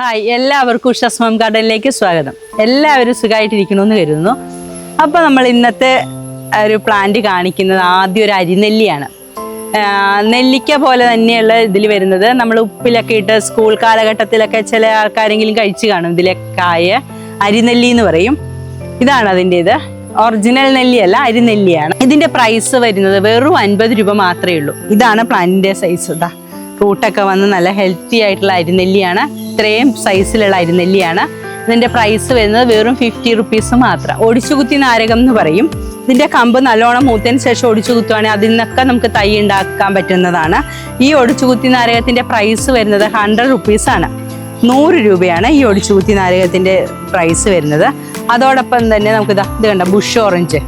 Hi എല്ലാവർക്കും ഉഷ മം ഗാർഡനിലേക്ക് സ്വാഗതം. എല്ലാവരും സുഖമായിട്ടിരിക്കണമെന്ന് കരുതുന്നു. അപ്പോൾ നമ്മൾ ഇന്നത്തെ ഒരു പ്ലാന്റ് കാണിക്കുന്നത് ആദ്യം ഒരു അരിനെല്ലിയാണ്. നെല്ലിക്ക പോലെ തന്നെയുള്ള ഇതിൽ വരുന്നത്. നമ്മൾ ഉപ്പിലൊക്കെ ഇട്ട് സ്കൂൾ കാലഘട്ടത്തിലൊക്കെ ചില ആൾക്കാരെങ്കിലും കഴിച്ചു കാണും. ഇതിലെ കായ അരിനെല്ലി എന്ന് പറയും. ഇതാണ് അതിന്റെ ഇത് ഒറിജിനൽ നെല്ലിയല്ല അരിനെല്ലിയാണ്. ഇതിന്റെ പ്രൈസ് വരുന്നത് വെറും അൻപത് രൂപ മാത്രമേ ഉള്ളൂ. ഇതാണ് പ്ലാന്റിന്റെ സൈസ് ഇതാ റൂട്ടൊക്കെ വന്ന് നല്ല ഹെൽത്തി ആയിട്ടുള്ള അരിനെല്ലിയാണ്. ഇത്രയും സൈസിലുള്ള അരിനെല്ലിയാണ്. ഇതിന്റെ പ്രൈസ് വരുന്നത് വെറും ഫിഫ്റ്റി റുപ്പീസ് മാത്രം. ഒടിച്ചു കുത്തി നാരകം എന്ന് പറയും. ഇതിന്റെ കമ്പ് നല്ലോണം മൂത്തതിന് ശേഷം ഒടിച്ചു കുത്തുവാണെങ്കിൽ അതിൽ നിന്നൊക്കെ നമുക്ക് തൈ ഉണ്ടാക്കാൻ പറ്റുന്നതാണ്. ഈ ഒടിച്ചു കുത്തി നാരകത്തിന്റെ പ്രൈസ് വരുന്നത് ഹൺഡ്രഡ് റുപ്പീസാണ് നൂറ് രൂപയാണ് ഈ ഒടിച്ചുകുത്തി നാരകത്തിന്റെ പ്രൈസ് വരുന്നത്. അതോടൊപ്പം തന്നെ നമുക്ക് ഇതാ ഇത് കണ്ട ബുഷ് ഓറഞ്ച്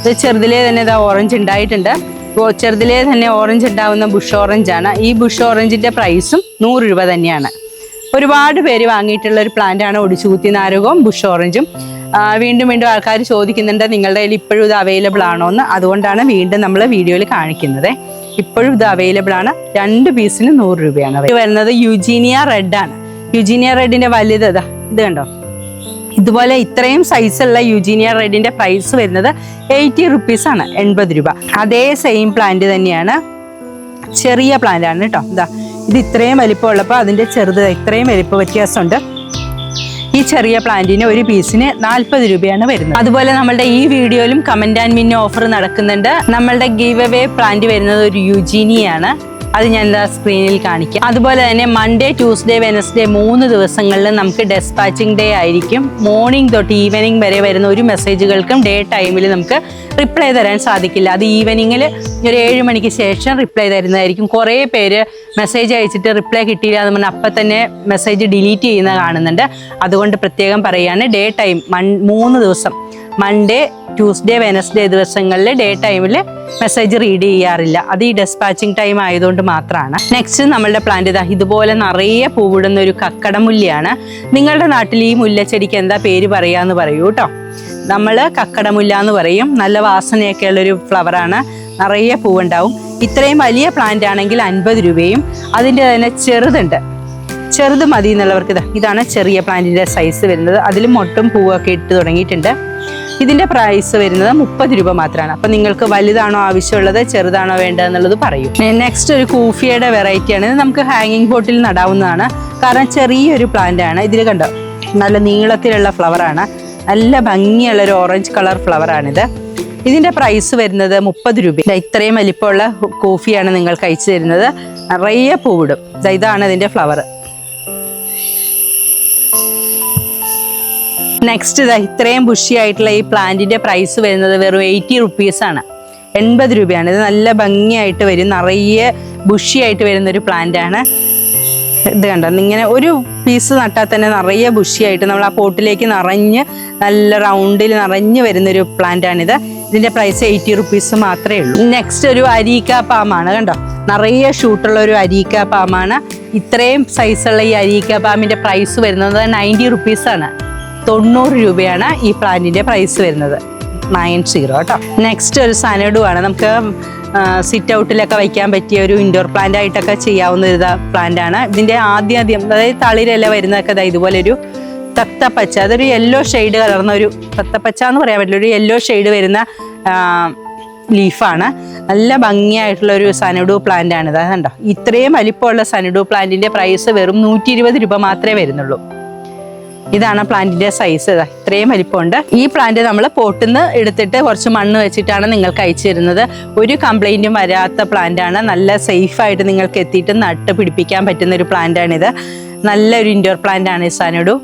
ഇത് ചെറുതിലേ തന്നെ ഇതാ ഓറഞ്ച് ഉണ്ടായിട്ടുണ്ട്. ചെറുതിലേ തന്നെ ഓറഞ്ച് ഉണ്ടാവുന്ന ബുഷ് ഓറഞ്ചാണ് ഈ ബുഷ് ഓറഞ്ചിന്റെ പ്രൈസും നൂറ് രൂപ തന്നെയാണ്. ഒരുപാട് പേര് വാങ്ങിയിട്ടുള്ള ഒരു പ്ലാന്റ് ആണ് ഒടിച്ചുകുത്തി നാരകവും ബുഷ് ഓറഞ്ചും വീണ്ടും വീണ്ടും ആൾക്കാർ ചോദിക്കുന്നുണ്ട് നിങ്ങളുടെ കയ്യിൽ ഇപ്പോഴും ഇത് അവൈലബിൾ ആണോ? എന്ന്. അതുകൊണ്ടാണ് വീണ്ടും നമ്മൾ വീഡിയോയിൽ കാണിക്കുന്നത്. ഇപ്പോഴും ഇത് അവൈലബിൾ ആണ്. രണ്ട് പീസിന് നൂറ് രൂപയാണ് ഇത് വരുന്നത് യുജീനിയ റെഡ് ആണ്. യുജീനിയ റെഡിന്റെ വലുത് ഇതാ. ഇത് കണ്ടോ? ഇതുപോലെ ഇത്രയും സൈസുള്ള യുജീനിയ റെഡിന്റെ പ്രൈസ് വരുന്നത് എയ്റ്റി റുപ്പീസ് ആണ് എൺപത് രൂപ. അതേ സെയിം പ്ലാന്റ് തന്നെയാണ്. ചെറിയ പ്ലാന്റ് ആണ് കേട്ടോ. ഇതാ. ഇത് ഇത്രയും വലിപ്പമുള്ളപ്പോൾ അതിന്റെ ചെറുത് ഇത്രയും വലിപ്പ വ്യത്യാസമുണ്ട്. ഈ ചെറിയ പ്ലാന്റിന് ഒരു പീസിന് നാൽപ്പത് രൂപയാണ് വരുന്നത്. അതുപോലെ നമ്മളുടെ ഈ വീഡിയോയിലും കമന്റ് ആൻഡ് മിന്നെ ഓഫർ നടക്കുന്നുണ്ട്. നമ്മളുടെ ഗീവ് അവേ പ്ലാന്റ് വരുന്നത് ഒരു യുജീനിയാണ്. അത് ഞാൻ സ്ക്രീനിൽ കാണിക്കാം. അതുപോലെ തന്നെ മൺഡേ ട്യൂസ്ഡേ വെനസ്ഡേ മൂന്ന് ദിവസങ്ങളിൽ നമുക്ക് ഡെസ്പാച്ചിങ് ഡേ ആയിരിക്കും. മോർണിംഗ് തൊട്ട് ഈവനിങ് വരെ വരുന്ന ഒരു മെസ്സേജുകൾക്കും ഡേ ടൈമിൽ നമുക്ക് റിപ്ലൈ തരാൻ സാധിക്കില്ല. അത് ഈവനിങ്ങിൽ ഒരു ഏഴ് മണിക്ക് ശേഷം റിപ്ലൈ തരുന്നതായിരിക്കും. കുറേ പേര് മെസ്സേജ് അയച്ചിട്ട് റിപ്ലൈ കിട്ടിയില്ല എന്ന് പറഞ്ഞാൽ അപ്പം തന്നെ മെസ്സേജ് ഡിലീറ്റ് ചെയ്യുന്ന കാണുന്നുണ്ട്. അതുകൊണ്ട് പ്രത്യേകം പറയുകയാണ് ഡേ ടൈം മൺ മൂന്ന് ദിവസം. മൺഡേ ട്യൂസ്ഡേ വെനസ്ഡേ ദിവസങ്ങളിൽ ഡേ ടൈമിൽ മെസ്സേജ് റീഡ് ചെയ്യാറില്ല. അത് ഈ ഡെസ്പാച്ചിങ് ടൈം ആയതുകൊണ്ട് മാത്രമാണ് നെക്സ്റ്റ് നമ്മളുടെ പ്ലാന്റ് ഇതാ ഇതുപോലെ നിറയെ പൂവിടുന്ന ഒരു കക്കടമുല്ലയാണ് നിങ്ങളുടെ നാട്ടിൽ ഈ മുല്ലച്ചെടിക്ക് എന്താ പേര് പറയാന്ന് പറയൂ കേട്ടോ. നമ്മൾ കക്കടമുല്ല എന്ന് പറയും. നല്ല വാസനയൊക്കെ ഉള്ളൊരു ഫ്ലവറാണ് നിറയെ പൂവുണ്ടാവും. ഇത്രയും വലിയ പ്ലാന്റ് ആണെങ്കിൽ അൻപത് രൂപയും അതിന്റെ തന്നെ ചെറുതുണ്ട്. ചെറുത് മതി എന്നുള്ളവർക്ക് ഇതാ ഇതാണ് ചെറിയ പ്ലാന്റിന്റെ സൈസ് വരുന്നത്. അതിൽ മൊട്ടും പൂവൊക്കെ ഇട്ട് തുടങ്ങിയിട്ടുണ്ട്. ഇതിന്റെ പ്രൈസ് വരുന്നത് മുപ്പത് രൂപ മാത്രമാണ്. അപ്പം നിങ്ങൾക്ക് വലുതാണോ ആവശ്യമുള്ളത് ചെറുതാണോ വേണ്ടത് എന്നുള്ളത് പറയും. നെക്സ്റ്റ് ഒരു കൂഫിയുടെ വെറൈറ്റിയാണ് ഇത് നമുക്ക് ഹാങ്ങിങ് ബോട്ടിൽ നടാവുന്നതാണ്. കാരണം ചെറിയൊരു പ്ലാന്റ് ആണ്. ഇതിൽ കണ്ടോ? നല്ല നീളത്തിലുള്ള ഫ്ലവറാണ് നല്ല ഭംഗിയുള്ള ഒരു ഓറഞ്ച് കളർ ഫ്ലവർ ഇതിന്റെ പ്രൈസ് വരുന്നത് മുപ്പത് രൂപ. ഇത്രയും വലിപ്പമുള്ള കോഫിയാണ് നിങ്ങൾക്ക് അയച്ചു തരുന്നത്. നിറയെ പൂവിടും. ഇതാണ് ഇതിന്റെ ഫ്ലവർ നെക്സ്റ്റ് ഇതാ ഇത്രയും ബുഷിയായിട്ടുള്ള ഈ പ്ലാന്റിന്റെ പ്രൈസ് വരുന്നത് വെറും എയ്റ്റി റുപ്പീസ് ആണ്. എൺപത് രൂപയാണ്. ഇത് നല്ല ഭംഗിയായിട്ട് വരും. നിറയെ ബുഷിയായിട്ട് വരുന്ന ഒരു പ്ലാന്റ് ആണ്. ഇത് കണ്ടോ? ഇങ്ങനെ ഒരു പീസ് നട്ടാൽ തന്നെ നിറയെ ബുഷിയായിട്ട് നമ്മൾ ആ പോട്ടിലേക്ക് നിറഞ്ഞ് നല്ല റൗണ്ടിൽ നിറഞ്ഞ് വരുന്നൊരു പ്ലാന്റ് ആണിത്. ഇതിന്റെ പ്രൈസ് എയ്റ്റി റുപ്പീസ് മാത്രമേ ഉള്ളൂ. നെക്സ്റ്റ് ഒരു അരീക്ക പാമാണ് കണ്ടോ? നിറയെ ഷൂട്ടുള്ള ഒരു അരീക്ക പാമാണ് ഇത്രയും സൈസുള്ള ഈ അരീക്ക പാമിന്റെ പ്രൈസ് വരുന്നത് നയന്റി റുപ്പീസാണ് തൊണ്ണൂറ് രൂപയാണ് ഈ പ്ലാന്റിന്റെ പ്രൈസ് വരുന്നത്. നയൻ സീറോ കേട്ടോ. നെക്സ്റ്റ് ഒരു സനഡു ആണ് നമുക്ക് സിറ്റ് ഔട്ടിലൊക്കെ വയ്ക്കാൻ പറ്റിയ ഒരു ഇൻഡോർ പ്ലാന്റ് ആയിട്ടൊക്കെ ചെയ്യാവുന്ന ഒരു പ്ലാന്റ് ആണ്. ഇതിന്റെ ആദ്യം ആദ്യം അതായത് തളിരല്ല വരുന്നതൊക്കെ ഇതുപോലെ ഒരു തത്തപ്പച്ച അതൊരു യെല്ലോ ഷെയ്ഡ് കലർന്ന ഒരു തത്തപ്പച്ച എന്ന് പറയാൻ പറ്റില്ല. ഒരു യെല്ലോ ഷെയ്ഡ് വരുന്ന ലീഫാണ് നല്ല ഭംഗിയായിട്ടുള്ള ഒരു സനഡു പ്ലാന്റ് ആണ്. ഇത് കണ്ടോ? ഇത്രയും വലിപ്പമുള്ള സനഡു പ്ലാന്റിന്റെ പ്രൈസ് വെറും നൂറ്റി രൂപ മാത്രമേ വരുന്നുള്ളൂ. ഇതാണ് പ്ലാന്റിന്റെ സൈസ് ഇതാ. ഇത്രയും വലിപ്പമുണ്ട്. ഈ പ്ലാന്റ് നമ്മൾ പോട്ടിൽ നിന്ന് എടുത്തിട്ട് കുറച്ച് മണ്ണ് വെച്ചിട്ടാണ് നിങ്ങൾക്ക് അയച്ചു തരുന്നത് ഒരു കംപ്ലൈന്റും വരാത്ത പ്ലാന്റ് ആണ്. നല്ല സേഫ് ആയിട്ട് നിങ്ങൾക്ക് എത്തിയിട്ട് നട്ട് പിടിപ്പിക്കാൻ പറ്റുന്ന ഒരു പ്ലാന്റ് ആണിത്. നല്ലൊരു ഇൻഡോർ പ്ലാന്റ് ആണ് ഈ സാനോഡു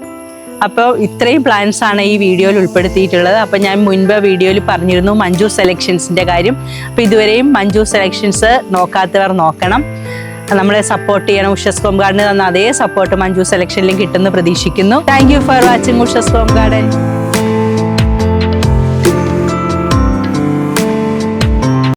അപ്പോൾ ഇത്രയും പ്ലാന്റ്സ് ആണ് ഈ വീഡിയോയിൽ ഉൾപ്പെടുത്തിയിട്ടുള്ളത്. അപ്പോൾ ഞാൻ മുൻപ് വീഡിയോയിൽ പറഞ്ഞിരുന്നു മഞ്ജു സെലക്ഷൻസിന്റെ കാര്യം. അപ്പോൾ ഇതുവരെയും മഞ്ജു സെലക്ഷൻസ് നോക്കാത്തവർ നോക്കണം. നമ്മളെ സപ്പോർട്ട് ചെയ്യണം ഉഷസ് ഹോം ഗാർഡന് തന്ന അതേ സപ്പോർട്ട് മഞ്ജു സെലക്ഷനിലും കിട്ടുമെന്ന് പ്രതീക്ഷിക്കുന്നു. Thank you for watching Ushas home garden